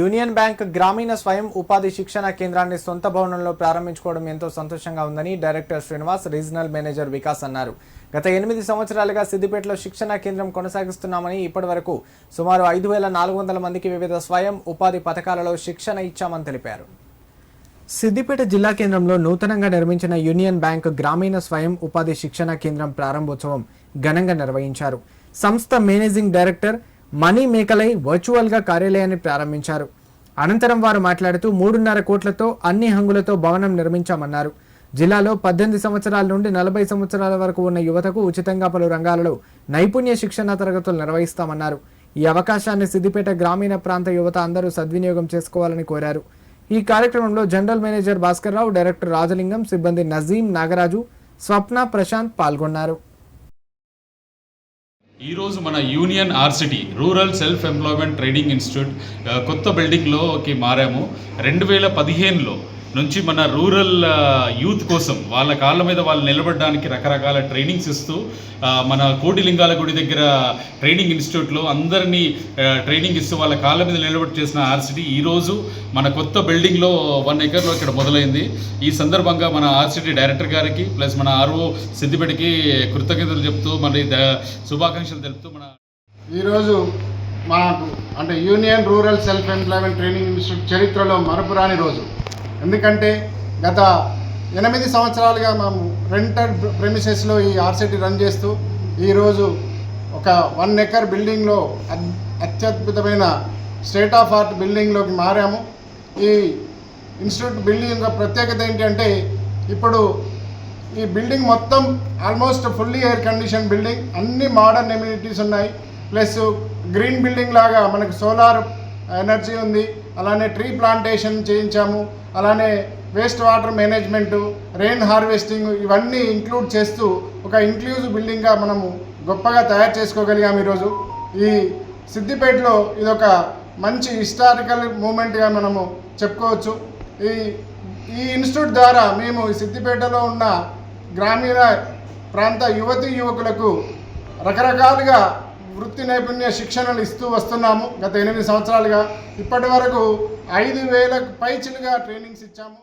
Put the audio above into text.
Union bank గ్రామీణ స్వయం ఉపాధి శిక్షణ కేంద్రాన్ని సొంత భవనంలో ప్రారంభించుకోవడం ఎంతో సంతోషంగా ఉందని director Srinivas regional manager Vikas అన్నారు. గత ఎనిమిది సంవత్సరాలుగా సిద్దిపేటలో శిక్షణ కేంద్రం కొనసాగిస్తున్నామని ఇప్పటి వరకు సుమారు ఐదు వేల నాలుగు వందల మందికి వివిధ స్వయం ఉపాధి పథకాలలో శిక్షణ ఇచ్చామని తెలిపారు. సిద్దిపేట జిల్లా కేంద్రంలో నూతనంగా నిర్మించిన యూనియన్ బ్యాంక్ గ్రామీణ స్వయం ఉపాధి శిక్షణ కేంద్రం ప్రారంభోత్సవం ఘనంగా నిర్వహించారు. సంస్థ మేనేజింగ్ డైరెక్టర్ మనీ మేకలై వర్చువల్గా కార్యాలయాన్ని ప్రారంభించారు. అనంతరం వారు మాట్లాడుతూ మూడున్నర కోట్లతో అన్ని హంగులతో భవనం నిర్మించామన్నారు. జిల్లాలో పద్దెనిమిది సంవత్సరాల నుండి నలభై సంవత్సరాల వరకు ఉన్న యువతకు ఉచితంగా పలు రంగాలలో నైపుణ్య శిక్షణ తరగతులు నిర్వహిస్తామన్నారు. ఈ అవకాశాన్ని సిద్దిపేట గ్రామీణ ప్రాంత యువత అందరూ సద్వినియోగం చేసుకోవాలని కోరారు. ఈ కార్యక్రమంలో general manager Bhaskar Rao director Rajalingam సిబ్బంది నజీం నాగరాజు స్వప్న ప్రశాంత్ పాల్గొన్నారు. ఈరోజు మన union RSETI rural self employment training institute కొత్త బిల్డింగ్లోకి మారాము. రెండు వేల పదిహేనులో నుంచి మన రూరల్ యూత్ కోసం వాళ్ళ కాళ్ళ మీద వాళ్ళు నిలబడడానికి రకరకాల ట్రైనింగ్స్ ఇస్తూ మన కోటిలింగాల గుడి దగ్గర ట్రైనింగ్ ఇన్స్టిట్యూట్లో అందరినీ ట్రైనింగ్ ఇస్తూ వాళ్ళ కాళ్ళ మీద నిలబడి చేసిన ఆర్సిటీ ఈరోజు మన కొత్త బిల్డింగ్లో వన్ ఎకర్లో ఇక్కడ మొదలైంది. ఈ సందర్భంగా మన ఆర్సిటీ డైరెక్టర్ గారికి ప్లస్ మన ఆర్ఓ సిద్దిపేటకి కృతజ్ఞతలు చెప్తూ మరి ద- శుభాకాంక్షలు తెలుపుతూ మన ఈరోజు మాకు అంటే union rural self employment training institute చరిత్రలో మరపురాని రోజు. ఎందుకంటే గత ఎనిమిది సంవత్సరాలుగా మేము రెంటెడ్ ప్రెమిసెస్లో ఈ ఆర్సిటీ రన్ చేస్తూ ఈరోజు ఒక వన్ ఎకర్ బిల్డింగ్లో అత్యద్భుతమైన స్టేట్ ఆఫ్ ఆర్ట్ బిల్డింగ్లోకి మారాము. ఈ ఇన్స్టిట్యూట్ బిల్డింగ్ యొక్క ప్రత్యేకత ఏంటంటే ఇప్పుడు ఈ బిల్డింగ్ మొత్తం almost fully air condition building అన్ని మోడర్న్ ఎమ్యూనిటీస్ ఉన్నాయి. ప్లస్ గ్రీన్ బిల్డింగ్ లాగా మనకు సోలార్ ఎనర్జీ ఉంది. అలానే ట్రీ ప్లాంటేషన్ చేయించాము. అలానే waste water management rain harvesting ఇవన్నీ ఇంక్లూడ్ చేస్తూ ఒక ఇంక్లూజివ్ బిల్డింగ్గా మనము గొప్పగా తయారు చేసుకోగలిగాం ఈరోజు. ఈ సిద్దిపేటలో ఇదొక మంచి హిస్టారికల్ మూమెంట్గా మనము చెప్పుకోవచ్చు. ఈ ఈ ఇన్స్టిట్యూట్ ద్వారా మేము సిద్దిపేటలో ఉన్న గ్రామీణ ప్రాంత యువతి యువకులకు రకరకాలుగా వృత్తి నైపుణ్య శిక్షణలు ఇస్తూ వస్తున్నాము. గత ఎనిమిది సంవత్సరాలుగా ఇప్పటి వరకు ఐదు వేలకు పైచిలుగా ట్రైనింగ్స్ ఇచ్చాము.